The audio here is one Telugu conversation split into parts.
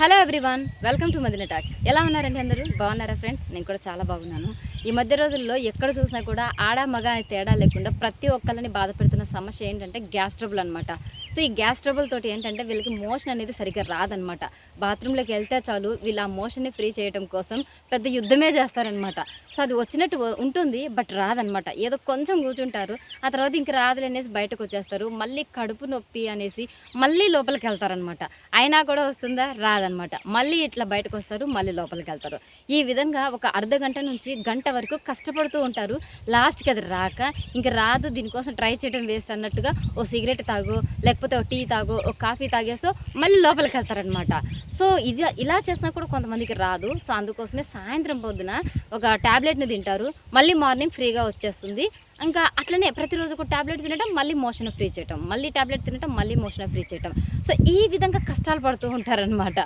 Hello everyone welcome to Madina talks ఎలా ఉన్నారండి అందరూ? బాగున్నారా ఫ్రెండ్స్ నేను కూడా చాలా బాగున్నాను. ఈ మధ్య రోజుల్లో ఎక్కడ చూసినా కూడా ఆడ మగ తేడా లేకుండా ప్రతి ఒక్కరిని బాధపెడుతున్న సమస్య ఏంటంటే గ్యాస్ ట్రబుల్ అనమాట సో ఈ గ్యాస్ ట్రబుల్ తోటి ఏంటంటే వీళ్ళకి మోషన్ అనేది సరిగ్గా రాదనమాట బాత్రూంలోకి వెళ్తే చాలు వీళ్ళు ఆ మోషన్ని ఫ్రీ చేయడం కోసం పెద్ద యుద్ధమే చేస్తారనమాట సో అది వచ్చినట్టు ఉంటుంది బట్ రాదనమాట ఏదో కొంచెం కూర్చుంటారు ఆ తర్వాత ఇంక రాదులే అనేసి బయటకు వచ్చేస్తారు మళ్ళీ కడుపు నొప్పి అనేసి మళ్ళీ లోపలికి వెళ్తారనమాట అయినా కూడా వస్తుందా? రాదనమాట మళ్ళీ ఇట్లా బయటకు వస్తారు మళ్ళీ లోపలికి వెళ్తారు. ఈ విధంగా ఒక అర్ధ గంట నుంచి గంట వరకు కష్టపడుతూ ఉంటారు. లాస్ట్కి అది రాక ఇంక రాదు దీనికోసం ట్రై చేయడం వేస్ట్ అన్నట్టుగా ఓ సిగరెట్ తాగు లేకపోతే ఓ టీ తాగు ఓ కాఫీ తాగేసో మళ్ళీ లోపలికి వెళ్తారనమాట సో ఇది ఇలా చేసినా కూడా కొంతమందికి రాదు. సో అందుకోసమే సాయంత్రం పొద్దున ఒక ట్యాబ్లెట్ని తింటారు. మళ్ళీ మార్నింగ్ ఫ్రీగా వచ్చేస్తుంది. ఇంకా అట్లనే ప్రతిరోజు ఒక ట్యాబ్లెట్ తినడం మళ్ళీ మోషన్ ఫ్రీ చేయటం. మళ్ళీ ట్యాబ్లెట్ తినటం మళ్ళీ మోషన్ ఫ్రీ చేయటం. సో ఈ విధంగా కష్టాలు పడుతూ ఉంటారనమాట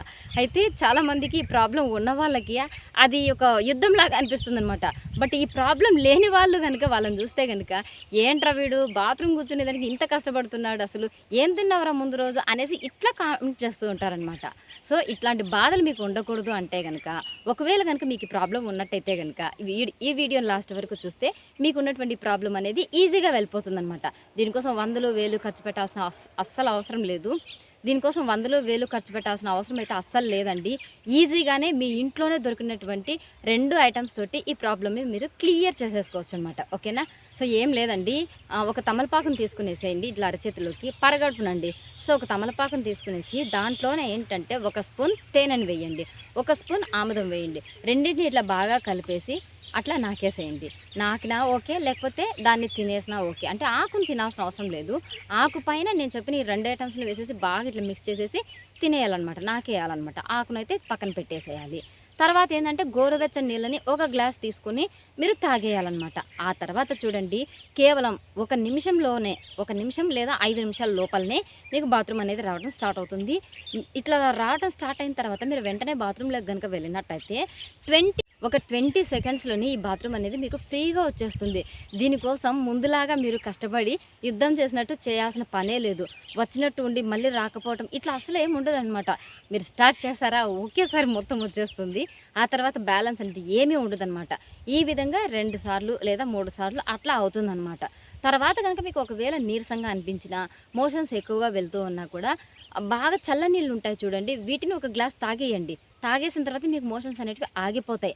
అయితే చాలామందికి ఈ ప్రాబ్లం ఉన్న వాళ్ళకి అది ఒక యుద్ధంలాగా అనిపిస్తుంది అనమాట బట్ ఈ ప్రాబ్లం లేని వాళ్ళు కనుక వాళ్ళని చూస్తే కనుక ఏంట్రా వీడు? బాత్రూమ్ కూర్చునే దానికి ఇంత కష్టపడుతున్నాడు అసలు? ఏం తిన్నావురా ముందు రోజు? అనేసి ఇట్లా కామెంట్ చేస్తూ ఉంటారనమాట సో ఇట్లాంటి బాధలు మీకు ఉండకూడదు అంటే కనుక ఒకవేళ కనుక మీకు ప్రాబ్లం ఉన్నట్టయితే కనుక ఈ వీడియోని ఈ వీడియో లాస్ట్ వరకు చూస్తే మీకు ఉన్నటువంటి ప్రాబ్లం అనేది ఈజీగా వెళ్ళిపోతుంది అనమాట దీనికోసం వందలు వేలు ఖర్చు పెట్టాల్సిన అస్సలు అవసరం లేదు. దీనికోసం వందలు వేలు ఖర్చు పెట్టాల్సిన అవసరం అయితే అస్సలు లేదండి. ఈజీగానే మీ ఇంట్లోనే దొరికినటువంటి రెండు ఐటమ్స్ తోటి ఈ ప్రాబ్లమ్ని మీరు క్లియర్ చేసేసుకోవచ్చు అనమాట ఓకేనా? సో ఏం లేదండి. ఒక తమలపాకును తీసుకునేసేయండి. ఇట్లా అరచేతిలోకి పరగడుపునండి. సో ఒక తమలపాకును తీసుకునేసి దాంట్లోనే ఏంటంటే ఒక స్పూన్ తేనెని వేయండి. ఒక స్పూన్ ఆముదం వేయండి. రెండింటిని ఇట్లా బాగా కలిపేసి అట్లా నాకేసేయండి నాకినా ఓకే లేకపోతే దాన్ని తినేసినా ఓకే. అంటే ఆకును తినాల్సిన అవసరం లేదు. ఆకు పైన నేను చెప్పిన ఈ రెండు ఐటమ్స్ని వేసేసి బాగా ఇట్లా మిక్స్ చేసేసి తినేయాలన్నమాట. నాకేయాలన్నమాట. ఆకునైతే పక్కన పెట్టేసేయాలి. తర్వాత ఏంటంటే గోరువెచ్చని నీళ్ళని ఒక గ్లాస్ తీసుకొని మీరు తాగేయాలన్నమాట. ఆ తర్వాత చూడండి కేవలం ఒక నిమిషంలోనే ఒక నిమిషం లేదా ఐదు నిమిషాల లోపలనే మీకు బాత్రూమ్ అనేది రావడం స్టార్ట్ అవుతుంది. ఇట్లా రావడం స్టార్ట్ అయిన తర్వాత మీరు వెంటనే బాత్రూంలోకి కనుక వెళ్ళినట్టయితే ట్వంటీ ఒక ట్వంటీ సెకండ్స్లోనే ఈ బాత్రూమ్ అనేది మీకు ఫ్రీగా వచ్చేస్తుంది. దీనికోసం ముందులాగా మీరు కష్టపడి యుద్ధం చేసినట్టు చేయాల్సిన పనే లేదు. వచ్చినట్టు ఉండి మళ్ళీ రాకపోవటం ఇట్లా అసలు ఏమి ఉండదు అనమాట మీరు స్టార్ట్ చేస్తారా ఒకేసారి మొత్తం వచ్చేస్తుంది. ఆ తర్వాత బ్యాలెన్స్ అనేది ఏమీ ఉండదన్నమాట. ఈ విధంగా రెండు సార్లు లేదా మూడు సార్లు అట్లా అవుతుందన్నమాట. తర్వాత కనుక మీకు ఒకవేళ నీరసంగా అనిపించినా మోషన్స్ ఎక్కువగా వెళ్తూ ఉన్నా కూడా బాగా చల్ల నీళ్ళు ఉంటాయి చూడండి వీటిని ఒక గ్లాస్ తాగేయండి. తాగేసిన తర్వాత మీకు మోషన్స్ అనేటివి ఆగిపోతాయి.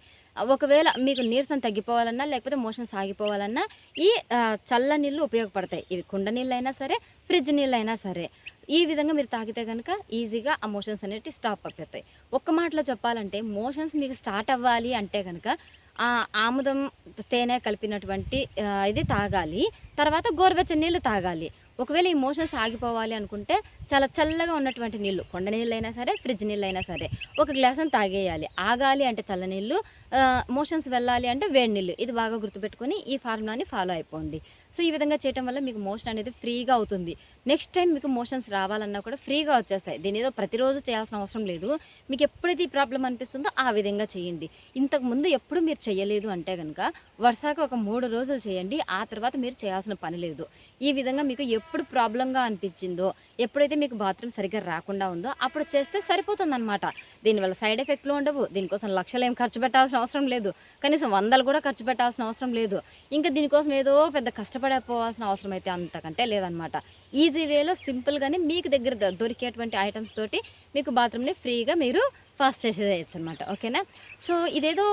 ఒకవేళ మీకు నీరసం తగ్గిపోవాలన్నా లేకపోతే మోషన్స్ ఆగిపోవాలన్నా ఈ చల్ల నీళ్ళు ఉపయోగపడతాయి. ఇవి కుండ నీళ్ళు అయినా సరే ఫ్రిడ్జ్ నీళ్ళు అయినా సరే. ఈ విధంగా మీరు తాగితే కనుక ఈజీగా ఆ మోషన్స్ అనేవి స్టాప్ అయిపోతాయి. ఒక్క మాటలో చెప్పాలంటే మోషన్స్ మీకు స్టార్ట్ అవ్వాలి అంటే కనుక ఆముదం తేనె కలిపినటువంటి ఇది తాగాలి. తర్వాత గోరువెచ్చని నీళ్ళు తాగాలి. ఒకవేళ ఈ మోషన్స్ ఆగిపోవాలి అనుకుంటే చాలా చల్లగా ఉన్నటువంటి నీళ్ళు కొండ నీళ్ళు అయినా సరే ఫ్రిడ్జ్ నీళ్ళు అయినా సరే ఒక గ్లాసును తాగేయాలి. ఆగాలి అంటే చల్ల నీళ్ళు మోషన్స్ వెళ్ళాలి అంటే వేడి నీళ్ళు. ఇది బాగా గుర్తుపెట్టుకొని ఈ ఫార్ములాని ఫాలో అయిపోండి. సో ఈ విధంగా చేయటం వల్ల మీకు మోషన్ అనేది ఫ్రీగా అవుతుంది. నెక్స్ట్ టైం మీకు మోషన్స్ రావాలన్నా కూడా ఫ్రీగా వచ్చేస్తాయి. దీని ఏదో ప్రతిరోజు చేయాల్సిన అవసరం లేదు. మీకు ఎప్పుడైతే ఈ ప్రాబ్లం అనిపిస్తుందో ఆ విధంగా చేయండి. ఇంతకు ముందు ఎప్పుడు మీరు చేయలేదు అంటే కనుక వరుసగా ఒక మూడు రోజులు చేయండి. ఆ తర్వాత మీరు చేయాల్సిన పని లేదు. ఈ విధంగా మీకు ఎప్పుడు ప్రాబ్లంగా అనిపించిందో ఎప్పుడైతే మీకు బాత్రూమ్ సరిగ్గా రాకుండా ఉందో అప్పుడు చేస్తే సరిపోతుంది అనమాట దీనివల్ల సైడ్ ఎఫెక్ట్లు ఉండవు. దీనికోసం లక్షలు ఏం ఖర్చు పెట్టాల్సిన అవసరం లేదు. కనీసం వందలు కూడా ఖర్చు పెట్టాల్సిన అవసరం లేదు. ఇంకా దీనికోసం ఏదో పెద్ద కష్టపడకపోవాల్సిన అవసరం అయితే అంతకంటే లేదనమాట ఈజీ వేలో సింపుల్గానే మీకు దగ్గర దొరికేటువంటి ఐటమ్స్ తోటి మీకు బాత్రూమ్ని ఫ్రీగా మీరు ఫాస్ట్ చేసేయచ్చు అనమాట ఓకేనా? సో ఇదేదో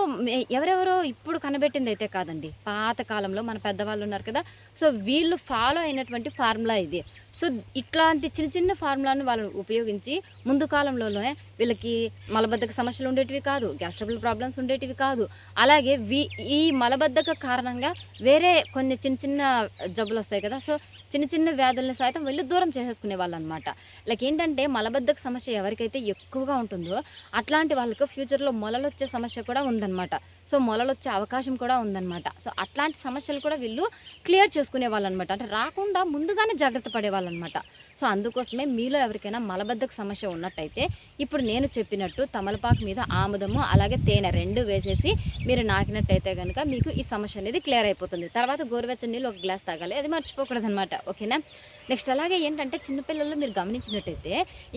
ఎవరెవరో ఇప్పుడు కనబెట్టింది అయితే కాదండి. పాత కాలంలో మన పెద్దవాళ్ళు ఉన్నారు కదా సో వీళ్ళు ఫాలో అయినటువంటి ఫార్ములా ఇది. సో ఇట్లాంటి చిన్న చిన్న ఫార్ములాను వాళ్ళు ఉపయోగించి ముందు కాలంలోనే వీళ్ళకి మలబద్ధక సమస్యలు ఉండేటివి కాదు గ్యాస్ట్రబుల్ ప్రాబ్లమ్స్ ఉండేటివి కాదు. అలాగే వీ ఈ మలబద్ధక కారణంగా వేరే కొన్ని చిన్న చిన్న జబ్బులు వస్తాయి కదా సో చిన్న చిన్న వ్యాధులను సైతం వీళ్ళు దూరం చేసేసుకునే వాళ్ళు అనమాట లైక్ ఏంటంటే మలబద్ధక సమస్య ఎవరికైతే ఎక్కువగా ఉంటుందో అట్లాంటి వాళ్ళకు ఫ్యూచర్లో మొలలు వచ్చే సమస్య కూడా ఉందన్నమాట. సో మొలలు వచ్చే అవకాశం కూడా ఉందన్నమాట. సో అట్లాంటి సమస్యలు కూడా వీళ్ళు క్లియర్ చేసుకునే వాళ్ళు అనమాట అంటే రాకుండా ముందుగానే జాగ్రత్త పడేవాళ్ళు అనమాట సో అందుకోసమే మీలో ఎవరికైనా మలబద్ధక సమస్య ఉన్నట్టయితే ఇప్పుడు నేను చెప్పినట్టు తమలపాకు మీద ఆముదము అలాగే తేనె రెండు వేసేసి మీరు నాకినట్టయితే కనుక మీకు ఈ సమస్య అనేది క్లియర్ అయిపోతుంది. తర్వాత గోరువెచ్చని నీళ్ళు ఒక గ్లాస్ తాగాలి. అది మర్చిపోకూడదు అనమాట ఓకేనా? నెక్స్ట్ అలాగే ఏంటంటే చిన్నపిల్లలు మీరు గమనించినట్టయితే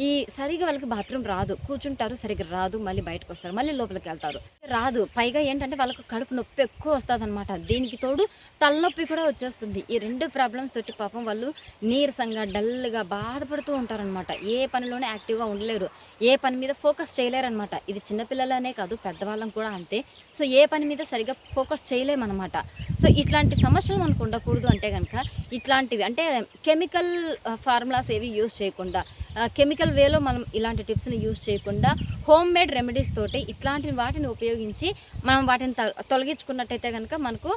ఈ సరిగా వాళ్ళకి బాత్రూమ్ రాదు. కూర్చుంటారు సరిగ్గా రాదు మళ్ళీ బయటకు వస్తారు మళ్ళీ లోపలికి వెళ్తారు. రాదు. పైగా ఏంటంటే వాళ్ళకు కడుపు నొప్పి ఎక్కువ వస్తుంది అనమాట దీనికి తోడు తలనొప్పి కూడా వచ్చేస్తుంది. ఈ రెండు ప్రాబ్లమ్స్ తోటి పాపం వాళ్ళు నీరసంగా డల్గా బాధపడుతూ ఉంటారనమాట ఏ పనిలోనే యాక్టివ్గా ఉండలేరు. ఏ పని మీద ఫోకస్ చేయలేరనమాట ఇది చిన్నపిల్లలనే కాదు పెద్దవాళ్ళం కూడా అంతే. సో ఏ పని మీద సరిగ్గా ఫోకస్ చేయలేమన్నమాట. సో ఇట్లాంటి సమస్యలు మనకు ఉండకూడదు అంటే కనుక ఇట్లాంటివి అంటే కెమికల్ ఫార్ములాస్ ఏవి యూజ్ చేయకుండా కెమికల్ వేలో మనం ఇలాంటి టిప్స్ని యూజ్ చేయకుండా హోమ్ మేడ్ రెమెడీస్ తోటి ఇట్లాంటి వాటిని ఉపయోగించి మనం వాటిని తొలగించుకున్నట్టయితే కనుక మనకు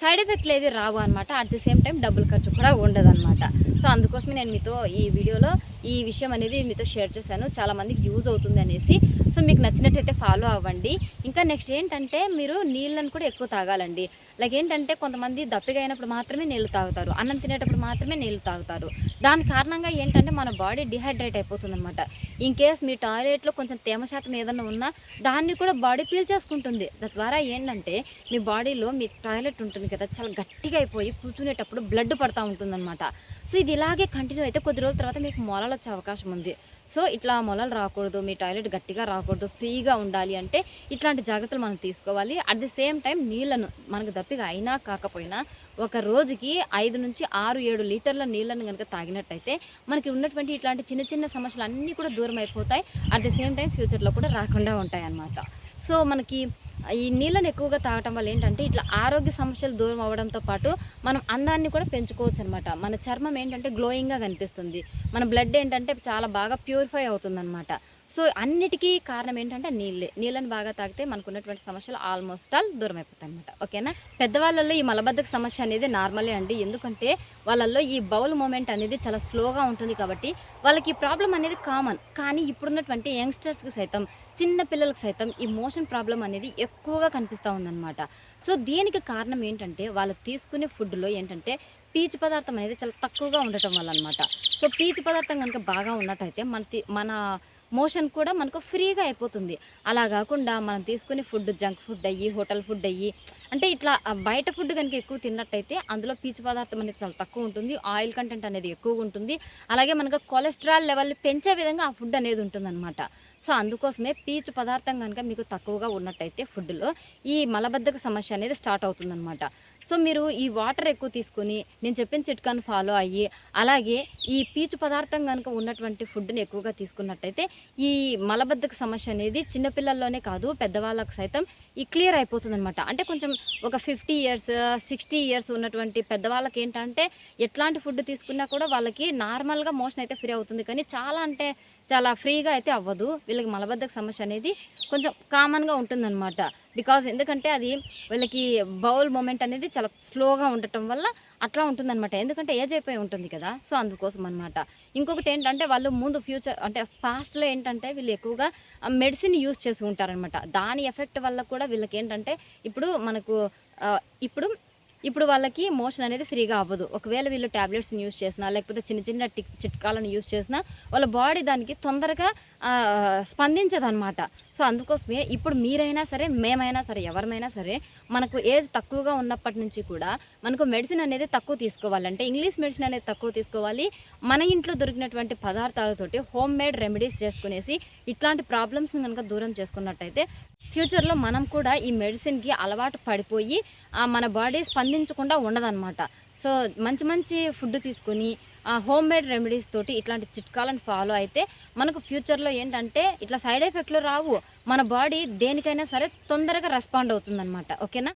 సైడ్ ఎఫెక్ట్లు ఏవి రావు అనమాట అట్ ది సేమ్ టైం డబ్బులు ఖర్చు కూడా ఉండదు అనమాట సో అందుకోసమే నేను మీతో ఈ వీడియోలో ఈ విషయం అనేది మీతో షేర్ చేశాను. చాలామందికి యూజ్ అవుతుంది అనేసి. సో మీకు నచ్చినట్టయితే ఫాలో అవ్వండి. ఇంకా నెక్స్ట్ ఏంటంటే మీరు నీళ్ళను కూడా ఎక్కువ తాగాలండి. లైక్ ఏంటంటే కొంతమంది దప్పిగా అయినప్పుడు మాత్రమే నీళ్ళు తాగుతారు. అన్నం తినేటప్పుడు మాత్రమే నీళ్ళు తాగుతారు. దాని కారణంగా ఏంటంటే మన బాడీ డిహైడ్రేట్ అయిపోతుంది అనమాట ఇన్ కేస్ మీ టాయిలెట్లో కొంచెం తేమ శాతం ఏదైనా ఉన్నా దాన్ని కూడా బాడీ పీల్చేసుకుంటుంది తద్వారా ఏంటంటే మీ బాడీలో మీ టాయిలెట్ ఉంటుంది కదా చాలా గట్టిగా అయిపోయి కూర్చునేటప్పుడు బ్లడ్ పడతా ఉంటుందన్నమాట. సో ఇది ఇలాగే కంటిన్యూ అయితే కొద్ది రోజుల తర్వాత మీకు మొలలు వచ్చే అవకాశం ఉంది. సో ఇట్లా మొలలు రాకూడదు మీ టాయిలెట్ గట్టిగా రాకూడదు ఫ్రీగా ఉండాలి అంటే ఇట్లాంటి జాగ్రత్తలు మనం తీసుకోవాలి. అట్ ది సేమ్ టైం నీళ్ళను మనకు దప్పిగా అయినా కాకపోయినా ఒక రోజుకి ఐదు నుంచి ఆరు ఏడు లీటర్ల నీళ్ళను కనుక తాగినట్టయితే మనకి ఉన్నటువంటి ఇట్లాంటి చిన్న చిన్న సమస్యలు అన్నీ కూడా దూరం అయిపోతాయి అట్ ది సేమ్ టైం ఫ్యూచర్లో కూడా రాకుండా ఉంటాయి అన్నమాట సో మనకి ఈ నీళ్ళని ఎక్కువగా తాగటం వల్ల ఏంటంటే ఇట్లా ఆరోగ్య సమస్యలు దూరం అవ్వడంతో పాటు మనం అందాన్ని కూడా పెంచుకోవచ్చు అనమాట మన చర్మం ఏంటంటే గ్లోయింగ్గా కనిపిస్తుంది. మన బ్లడ్ ఏంటంటే చాలా బాగా ప్యూరిఫై అవుతుంది సో అన్నిటికీ కారణం ఏంటంటే నీళ్ళే. నీళ్ళని బాగా తాగితే మనకు ఉన్నటువంటి సమస్యలు ఆల్మోస్ట్ ఆల్ దూరం అయిపోతాయి అనమాట ఓకేనా? పెద్దవాళ్ళల్లో ఈ మలబద్ధక సమస్య అనేది నార్మలే అండి. ఎందుకంటే వాళ్ళల్లో ఈ బౌల్ మూమెంట్ అనేది చాలా స్లోగా ఉంటుంది కాబట్టి వాళ్ళకి ఈ ప్రాబ్లం అనేది కామన్. కానీ ఇప్పుడున్నటువంటి యంగ్స్టర్స్కి సైతం చిన్న పిల్లలకు సైతం ఈ మోషన్ ప్రాబ్లం అనేది ఎక్కువగా కనిపిస్తూ ఉందన్నమాట. సో దీనికి కారణం ఏంటంటే వాళ్ళు తీసుకునే ఫుడ్లో ఏంటంటే పీచు పదార్థం అనేది చాలా తక్కువగా ఉండటం వల్ల అనమాట సో పీచు పదార్థం కనుక బాగా ఉన్నట్టయితే మన మన మోషన్ కూడా మనకు ఫ్రీగా అయిపోతుంది. అలా కాకుండా మనం తీసుకునే ఫుడ్ జంక్ ఫుడ్ అయ్యి హోటల్ ఫుడ్ అయ్యి అంటే ఇట్లా బయట ఫుడ్ కనుక ఎక్కువ తిన్నట్టయితే అందులో పీచు పదార్థం అనేది చాలా తక్కువ ఉంటుంది. ఆయిల్ కంటెంట్ అనేది ఎక్కువగా ఉంటుంది. అలాగే మనకు కొలెస్ట్రాల్ లెవెల్ పెంచే విధంగా ఆ ఫుడ్ అనేది ఉంటుందన్నమాట. సో అందుకోసమే పీచు పదార్థం కనుక మీకు తక్కువగా ఉన్నట్టయితే ఫుడ్లో ఈ మలబద్ధక సమస్య అనేది స్టార్ట్ అవుతుందన్నమాట. సో మీరు ఈ వాటర్ ఎక్కువ తీసుకొని నేను చెప్పిన చిట్కాను ఫాలో అయ్యి అలాగే ఈ పీచు పదార్థం కనుక ఉన్నటువంటి ఫుడ్ని ఎక్కువగా తీసుకున్నట్టయితే ఈ మలబద్ధక సమస్య అనేది చిన్నపిల్లల్లోనే కాదు పెద్దవాళ్ళకు సైతం ఈ క్లియర్ అయిపోతుందనమాట అంటే కొంచెం ఒక ఫిఫ్టీ ఇయర్స్ సిక్స్టీ ఇయర్స్ ఉన్నటువంటి పెద్దవాళ్ళకి ఏంటంటే ఎట్లాంటి ఫుడ్ తీసుకున్నా కూడా వాళ్ళకి నార్మల్గా మోషన్ అయితే ఫ్రీ అవుతుంది. కానీ చాలా అంటే చాలా ఫ్రీగా అయితే అవ్వదు. వీళ్ళకి మలబద్ధక సమస్య అనేది కొంచెం కామన్గా ఉంటుందన్నమాట. బికాజ్ ఎందుకంటే అది వీళ్ళకి బౌల్ మూమెంట్ అనేది చాలా స్లోగా ఉండటం వల్ల అట్లా ఉంటుందన్నమాట. ఎందుకంటే ఏజ్ అయిపోయి ఉంటుంది కదా. సో అందుకోసం అనమాట ఇంకొకటి ఏంటంటే వాళ్ళు ముందు ఫ్యూచర్ అంటే పాస్ట్లో ఏంటంటే వీళ్ళు ఎక్కువగా మెడిసిన్ యూస్ చేసి ఉంటారనమాట దాని ఎఫెక్ట్ వల్ల కూడా వీళ్ళకి ఏంటంటే ఇప్పుడు మనకు ఇప్పుడు ఇప్పుడు వాళ్ళకి మోషన్ అనేది ఫ్రీగా అవ్వదు. ఒకవేళ వీళ్ళు ట్యాబ్లెట్స్ని యూస్ చేసినా లేకపోతే చిన్న చిన్న టిక్ చిట్కాలను యూస్ చేసినా వాళ్ళ బాడీ దానికి తొందరగా స్పందించదనమాట సో అందుకోసమే ఇప్పుడు మీరైనా సరే మేమైనా సరే ఎవరమైనా సరే మనకు ఏజ్ తక్కువగా ఉన్నప్పటి నుంచి కూడా మనకు మెడిసిన్ అనేది తక్కువ తీసుకోవాలంటే ఇంగ్లీష్ మెడిసిన్ అనేది తక్కువ తీసుకోవాలి. మన ఇంట్లో దొరికినటువంటి పదార్థాలతోటి హోమ్ మేడ్ రెమెడీస్ చేసుకునేసి ఇట్లాంటి ప్రాబ్లమ్స్ని కనుక దూరం చేసుకున్నట్టయితే ఫ్యూచర్లో మనం కూడా ఈ మెడిసిన్కి అలవాటు పడిపోయి ఆ, మన బాడీ స్పందించకుండా ఉండదన్నమాట. సో మంచి మంచి ఫుడ్ తీసుకొని హోమ్ మేడ్ రెమెడీస్ తోటి ఇట్లాంటి చిట్కాలను ఫాలో అయితే మనకు ఫ్యూచర్లో ఏంటంటే ఇట్లా సైడ్ ఎఫెక్ట్లు రావు. మన బాడీ దేనికైనా సరే తొందరగా రెస్పాండ్ అవుతుందన్నమాట. ఓకేనా?